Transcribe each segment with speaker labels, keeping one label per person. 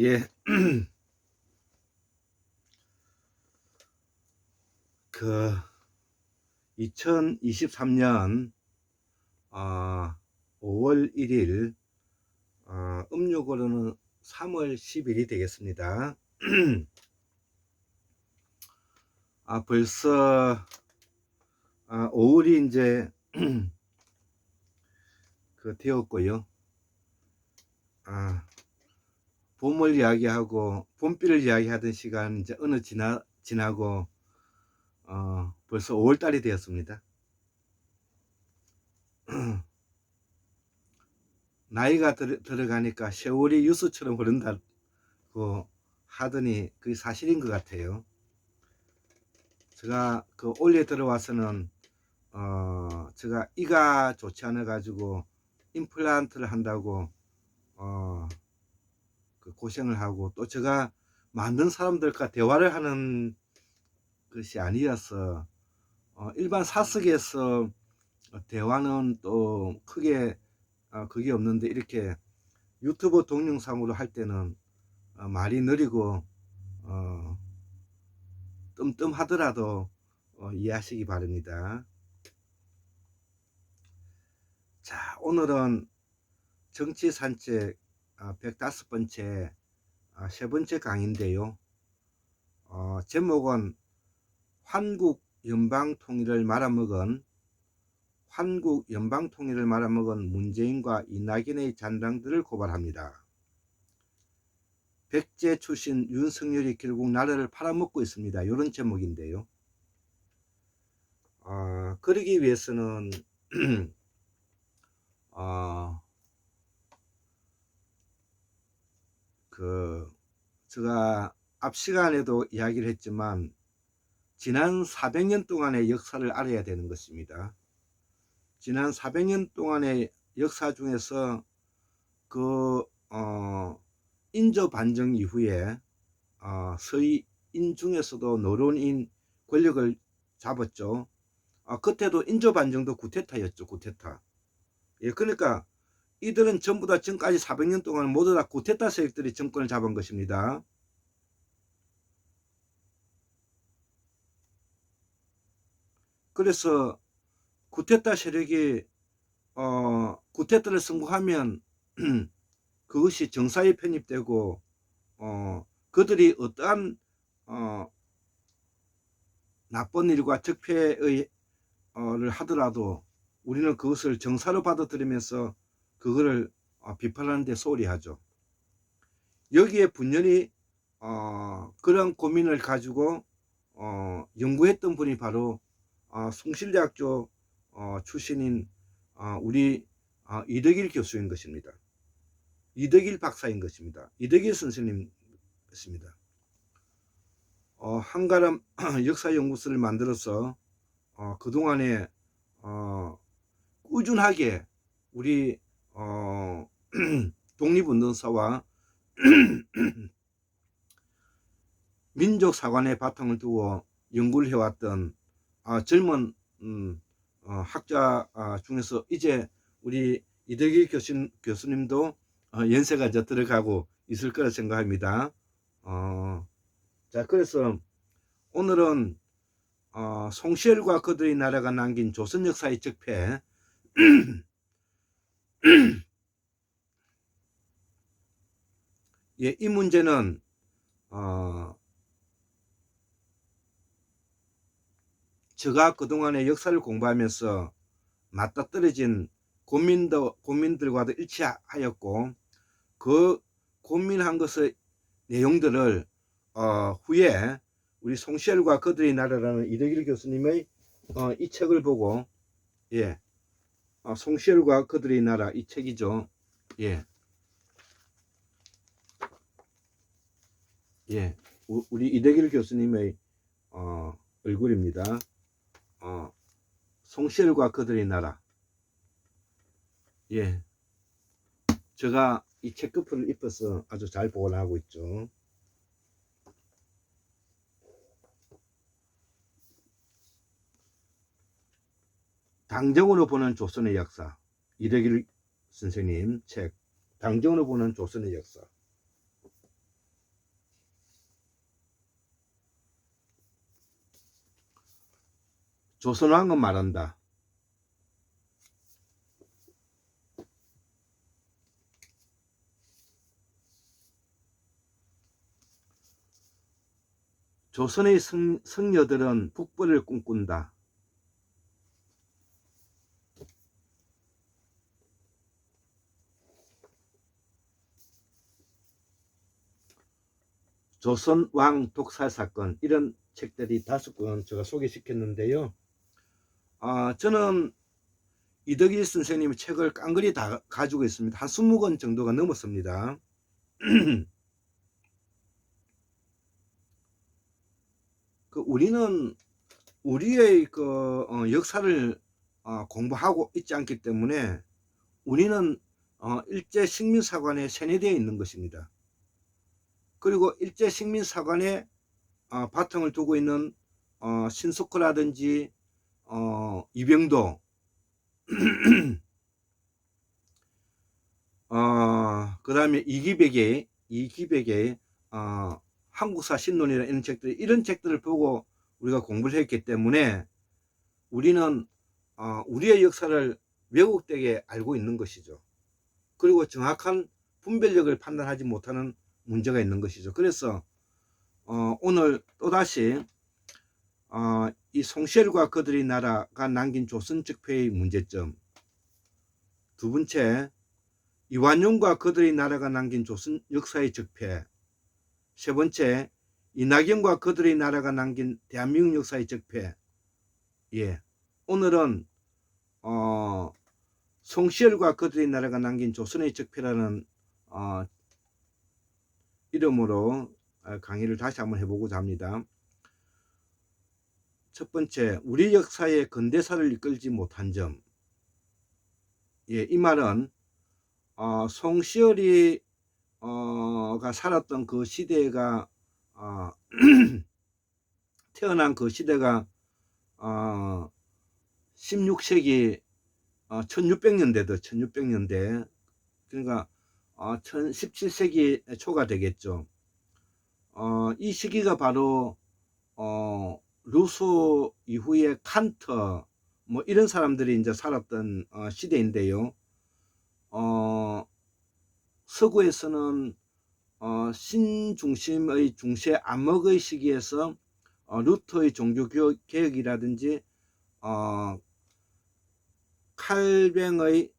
Speaker 1: 예. 그 2023년 어, 5월 1일 어, 음력으로는 3월 10일이 되겠습니다. 아 벌써 아, 5월이 이제 그 되었고요. 아 봄을 이야기하고 봄비를 이야기하던 시간 이제 어느 지나 지나고 어, 벌써 5월 달이 되었습니다. 나이가 들, 들어가니까 세월이 유수처럼 흐른다고 하더니 그게 사실인 것 같아요. 제가 그 올해 들어와서는 어 제가 이가 좋지 않아 가지고 임플란트를 한다고 어 그 고생을 하고 또 제가 만든 사람들과 대화를 하는 것이 아니어서 어 일반 사석에서 대화는 또 크게 어 그게 없는데 이렇게 유튜브 동영상으로 할 때는 어 말이 느리고 어 뜸뜸하더라도 어 이해하시기 바랍니다. 자, 오늘은 정치 산책 아, 105번째 아, 세 번째 강의인데요. 어, 제목은 환국 연방 통일을 말아먹은 한국 연방 통일을 말아먹은 문재인과 이낙연의 잔당들을 고발합니다. 백제 출신 윤석열이 결국 나라를 팔아먹고 있습니다. 이런 제목인데요. 어, 그러기 위해서는 어, 그 제가 앞 시간에도 이야기를 했지만 지난 400년 동안의 역사를 알아야 되는 것입니다. 지난 400년 동안의 역사 중에서 그 어, 인조 반정 이후에 어, 서인 중에서도 노론인 권력을 잡았죠. 어, 그때도 인조 반정도 구테타였죠. 구테타. 예, 그러니까 이들은 전부 다 지금까지 400년 동안 모두 다 구테타 세력들이 정권을 잡은 것입니다. 그래서 구테타 세력이 어, 구테타를 성공하면 그것이 정사에 편입되고 어, 그들이 어떠한 어, 나쁜 일과 적폐의 어를 하더라도 우리는 그것을 정사로 받아들이면서 그거를 어, 비판하는데 소홀히 하죠. 여기에 분연히 어, 그런 고민을 가지고 어, 연구했던 분이 바로 어, 숭실대학교 어, 출신인 어, 우리 어, 이덕일 교수인 것입니다. 이덕일 박사인 것입니다. 이덕일 선생님입니다. 어, 한가람 역사연구소를 만들어서 어, 그동안에 어, 꾸준하게 우리 어, 독립운동사와 민족사관의 바탕을 두고 연구를 해왔던 아, 젊은 음, 어, 학자 아, 중에서 이제 우리 이덕일 교수, 교수님도 어, 연세가 이제 들어가고 있을 거라 생각합니다. 어, 자, 그래서 오늘은 어, 송시열과 그들의 나라가 남긴 조선 역사의 적폐 예, 이 문제는 어, 제가 그동안의 역사를 공부하면서 맞닥뜨려진 고민도, 고민들과도 일치하였고 그 고민한 것의 내용들을 어, 후에 우리 송시열과 그들의 나라라는 이덕일 교수님의 어, 이 책을 보고 예, 어, 송시열과 그들의 나라 이 책이죠. 예, 예, 우, 우리 이덕일 교수님의 어, 얼굴입니다. 어, 송시열과 그들의 나라. 예, 제가 이책 끝을 입어서 아주 잘 보관하고 있죠. 당정으로 보는 조선의 역사 이덕일 선생님 책 당정으로 보는 조선의 역사 조선왕은 말한다. 조선의 성, 성녀들은 북벌을 꿈꾼다. 조선 왕 독살 사건 이런 책들이 다섯 권 제가 소개시켰는데요. 아 저는 이덕일 선생님의 책을 깡그리 다 가지고 있습니다. 한 20권 정도가 넘었습니다. 그 우리는 우리의 그 어, 역사를 어, 공부하고 있지 않기 때문에 우리는 어, 일제 식민사관에 세뇌되어 있는 것입니다. 그리고 일제 식민 사관에 어, 바탕을 두고 있는 어, 신석호라든지 어, 이병도 어, 그 다음에 이기백의 이기백의 어, 한국사 신론이나 이런 책들 이런 책들을 보고 우리가 공부를 했기 때문에 우리는 어, 우리의 역사를 왜곡되게 알고 있는 것이죠. 그리고 정확한 분별력을 판단하지 못하는 문제가 있는 것이죠. 그래서 어, 오늘 또다시 어, 이 송시엘과 그들의 나라가 남긴 조선 적폐의 문제점. 두 번째 이완용과 그들의 나라가 남긴 조선 역사의 적폐. 세 번째 이낙연과 그들의 나라가 남긴 대한민국 역사의 적폐. 예. 오늘은 어, 송시엘과 그들의 나라가 남긴 조선의 적폐라는 어, 이름으로 어, 강의를 다시 한번 해보고자 합니다. 첫 번째, 우리 역사의 근대사를 이끌지 못한 점. 예, 이 말은 어, 송시열이 어, 가 살았던 그 시대가 어, 태어난 그 시대가 어, 16세기 어, 1600년대도 1600년대 그러니까 어, 17세기 초가 되겠죠. 어, 이 시기가 바로 어, 루소 이후에 칸터 뭐 이런 사람들이 이제 살았던 어, 시대인데요. 어, 서구에서는 어, 신중심의 중세 암흑의 시기에서 어, 루터의 종교 개혁이라든지 어, 칼뱅의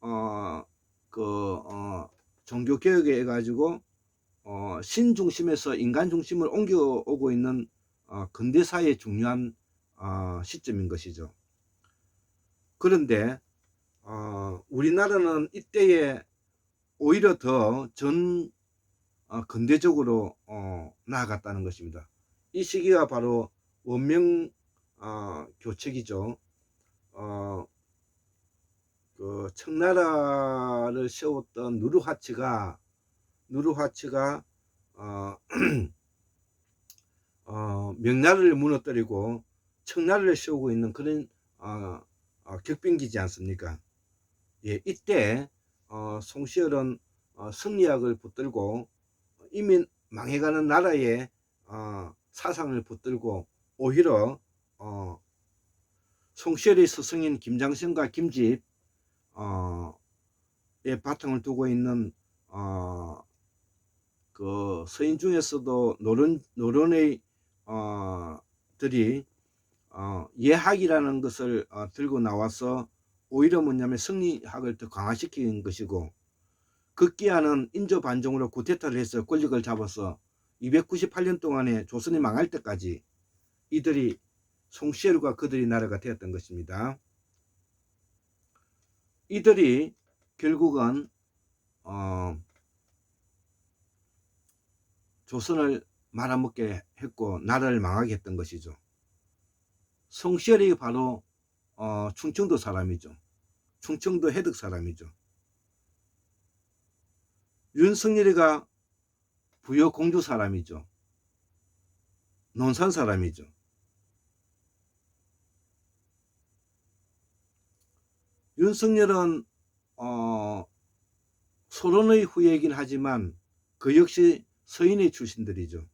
Speaker 1: 어, 그 어, 종교 개혁에 해가지고 어, 신 중심에서 인간 중심을 옮겨오고 있는 어, 근대사의 중요한 어, 시점인 것이죠. 그런데 어, 우리나라는 이때에 오히려 더전 어, 근대적으로 어, 나아갔다는 것입니다. 이 시기가 바로 원명 어, 교책이죠. 어, 그 청나라를 세웠던 누르하치가 누르하치가 어, 어, 명나라를 무너뜨리고 청나라를 세우고 있는 그런 어, 어, 격변기지 않습니까? 예, 이때 어, 송시열은 어, 승리학을 붙들고 이미 망해가는 나라의 어, 사상을 붙들고 오히려 어, 송시열의 스승인 김장신과 김집 어, 의 바탕을 두고 있는 어, 그 서인 중에서도 노론 노론의 어, 들이 어, 예학이라는 것을 어, 들고 나와서 오히려 뭐냐면 승리학을 더 강화시키는 것이고 극기하는 인조 반정으로 구테타를 해서 권력을 잡아서 298년 동안에 조선이 망할 때까지 이들이 송시엘과 그들이 나라가 되었던 것입니다. 이들이 결국은 어, 조선을 말아먹게 했고 나라를 망하게 했던 것이죠. 송시열이 바로 어, 충청도 사람이죠. 충청도 해덕 사람이죠. 윤석열이가 부여 공주 사람이죠. 논산 사람이죠. 윤석열은 어, 소론의 후예이긴 하지만 그 역시 서인의 출신들이죠.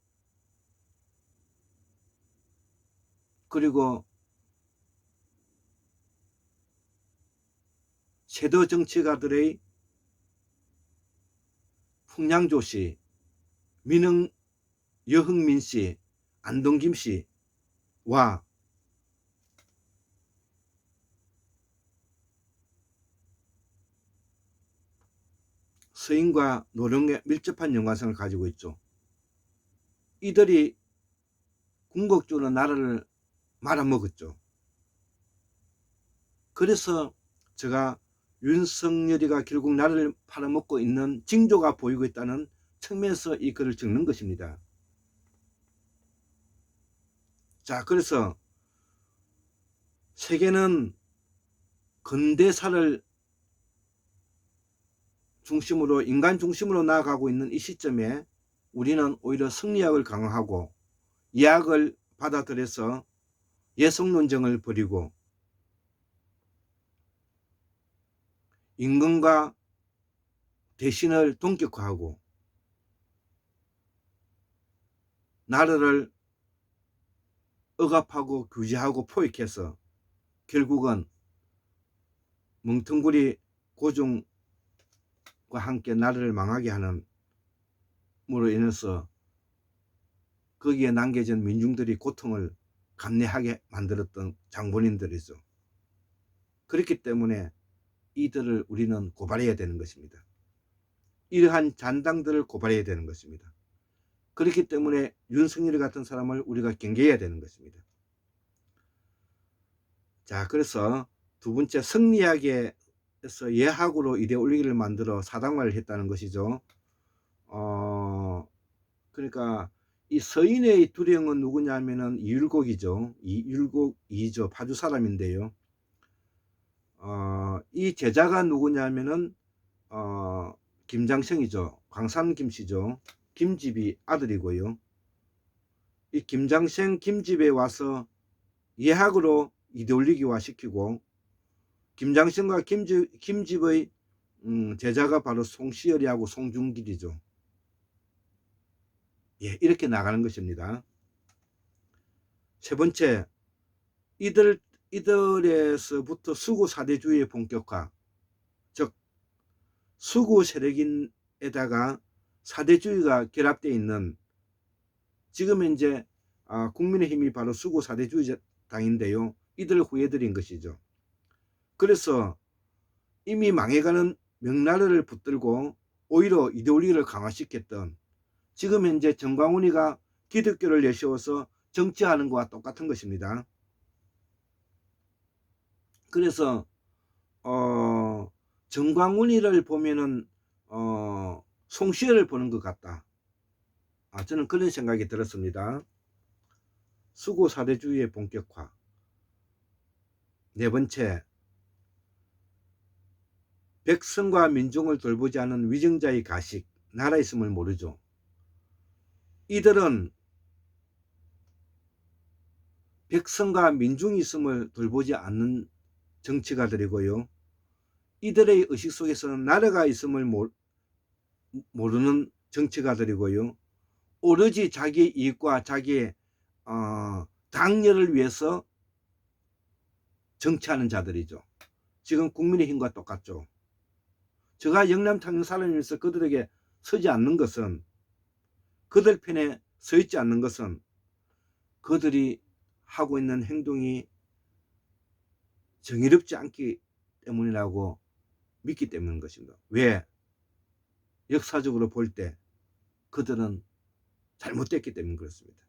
Speaker 1: 그리고 제도 정치가들의 풍량조 씨, 민흥 여흥민 씨, 안동김 씨와 서인과 노령의 밀접한 연관성을 가지고 있죠. 이들이 궁극적으로 나라를 말아먹었죠. 그래서 제가 윤석열이가 결국 나라를 팔아먹고 있는 징조가 보이고 있다는 측면에서 이 글을 적는 것입니다. 자, 그래서 세계는 근대사를 중심으로 인간 중심으로 나아가고 있는 이 시점에 우리는 오히려 승리학을 강화하고 이학을 받아들여서 예성 논쟁을 벌이고 임금과 대신을 동격화하고 나라를 억압하고 규제하고 포획해서 결국은 멍텅구리 고종 과 함께 나라를 망하게 하는 으로 인해서 거기에 남겨진 민중들이 고통을 감내하게 만들었던 장본인들이죠. 그렇기 때문에 이들을 우리는 고발해야 되는 것입니다. 이러한 잔당들을 고발해야 되는 것입니다. 그렇기 때문에 윤석열 같은 사람을 우리가 경계해야 되는 것입니다. 자, 그래서 두 번째 승리학 에서 예학으로 이데올로기를 만들어 사당화를 했다는 것이죠. 어, 그러니까 이 서인의 두령은 누구냐면은 이율곡이죠. 이율곡이죠. 파주 사람인데요. 어, 이 제자가 누구냐면은 어, 김장성이죠. 광산 김씨죠. 김집이 아들이고요. 이 김장생 김집에 와서 예학으로 이데 올리기화 시키고 김장생과 김집, 김집의 음, 제자가 바로 송시열이하고 송중길이죠. 예, 이렇게 나가는 것입니다. 세 번째, 이들, 이들에서부터 수구 사대주의의 본격화, 즉, 수구 세력인에다가 사대주의가 결합되어 있는 지금 현재 아, 국민의힘이 바로 수구 사대주의 당인데요. 이들 후예들인 것이죠. 그래서 이미 망해가는 명나라를 붙들고 오히려 이데올리를 강화시켰던 지금 현재 정광훈이가 기독교를 내세워서 정치하는 것과 똑같은 것입니다. 그래서 어, 정광훈이를 보면은 어, 송시열을 보는 것 같다. 아, 저는 그런 생각이 들었습니다. 수고 사대주의의 본격화. 네 번째, 백성과 민중을 돌보지 않은 위정자의 가식, 나라 있음을 모르죠. 이들은 백성과 민중이 있음을 돌보지 않는 정치가들이고요. 이들의 의식 속에서는 나라가 있음을 모르는 정치가들이고요. 오로지 자기 이익과 자기의 어, 당렬을 위해서 정치하는 자들이죠. 지금 국민의힘과 똑같죠. 제가 영남 창녕 사람이면서 그들에게 서지 않는 것은 그들 편에 서 있지 않는 것은 그들이 하고 있는 행동이 정의롭지 않기 때문이라고 믿기 때문인 것입니다. 왜? 역사적으로 볼 때 그들은 잘못됐기 때문에 그렇습니다.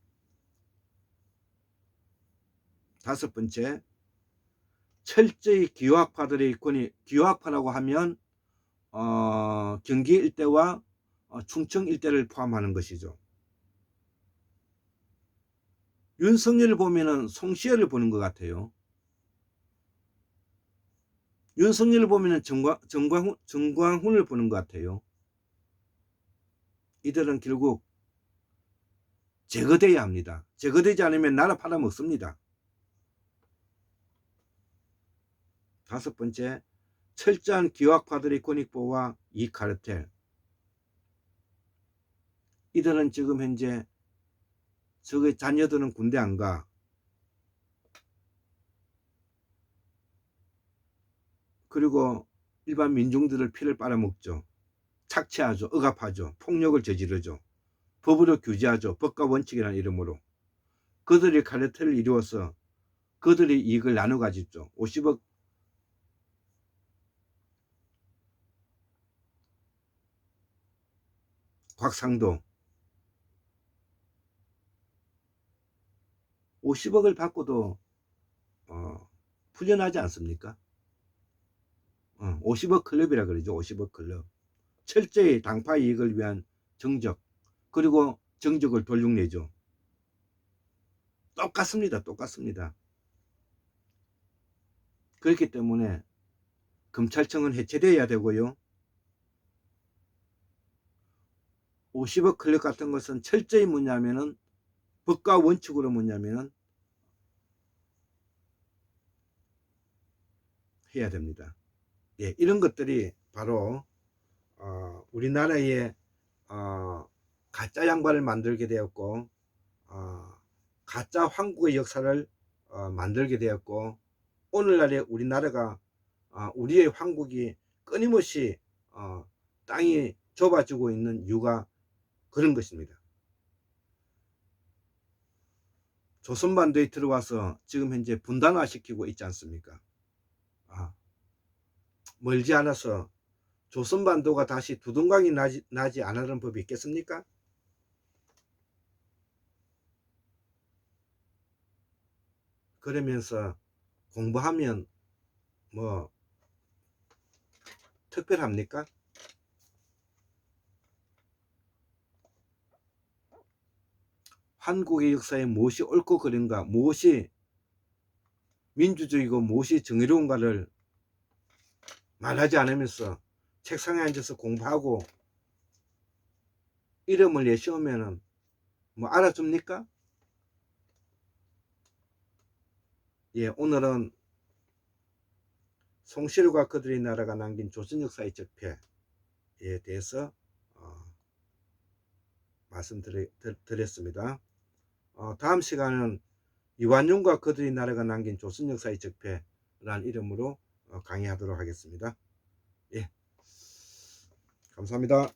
Speaker 1: 다섯 번째, 철저히 기화파들의 권위, 기화파라고 하면 어, 경기 일대와 어, 충청 일대를 포함하는 것이죠. 윤석열을 보면은 송시열을 보는 것 같아요. 윤석열을 보면은 정광, 정광훈, 정광훈을 보는 것 같아요. 이들은 결국 제거돼야 합니다. 제거되지 않으면 나라 팔아먹습니다. 다섯 번째, 철저한 기획파들의 권익보호와 이 카르텔. 이들은 지금 현재 저의 자녀들은 군대 안 가. 그리고 일반 민중들을 피를 빨아먹죠. 착취하죠. 억압하죠. 폭력을 저지르죠. 법으로 규제하죠. 법과 원칙이라는 이름으로. 그들이 카르텔을 이루어서 그들이 이익을 나눠 가지죠. 50억 곽상도 50억을 받고도 어, 풀려나지 않습니까? 어, 50억 클럽이라 그러죠. 50억 클럽. 철저히 당파 이익을 위한 정적 그리고 정적을 돌육내죠. 똑같습니다. 똑같습니다. 그렇기 때문에 검찰청은 해체돼야 되고요. 50억 클럽 같은 것은 철저히 뭐냐면은 법과 원칙으로 뭐냐면은 해야 됩니다. 예, 이런 것들이 바로 어, 우리나라의 어, 가짜 양반을 만들게 되었고 어, 가짜 황국의 역사를 어, 만들게 되었고 오늘날의 우리나라가 어, 우리의 황국이 끊임없이 어, 땅이 좁아지고 있는 이유가 그런 것입니다. 조선반도에 들어와서 지금 현재 분단화시키고 있지 않습니까? 아, 멀지 않아서 조선반도가 다시 두동강이 나지, 나지 않으는 법이 있겠습니까? 그러면서 공부하면 뭐 특별합니까? 한국의 역사에 무엇이 옳고 그른가, 무엇이 민주주의고 무엇이 정의로운가를 말하지 않으면서 책상에 앉아서 공부하고 이름을 내세우면은 뭐 알아줍니까? 예, 오늘은 송시료가 그들의 나라가 남긴 조선 역사의 적폐에 대해서 어, 말씀드렸습니다. 어, 다음 시간은 이완용과 그들의 나라가 남긴 조선 역사의 적폐라는 이름으로 어, 강의하도록 하겠습니다. 예, 감사합니다.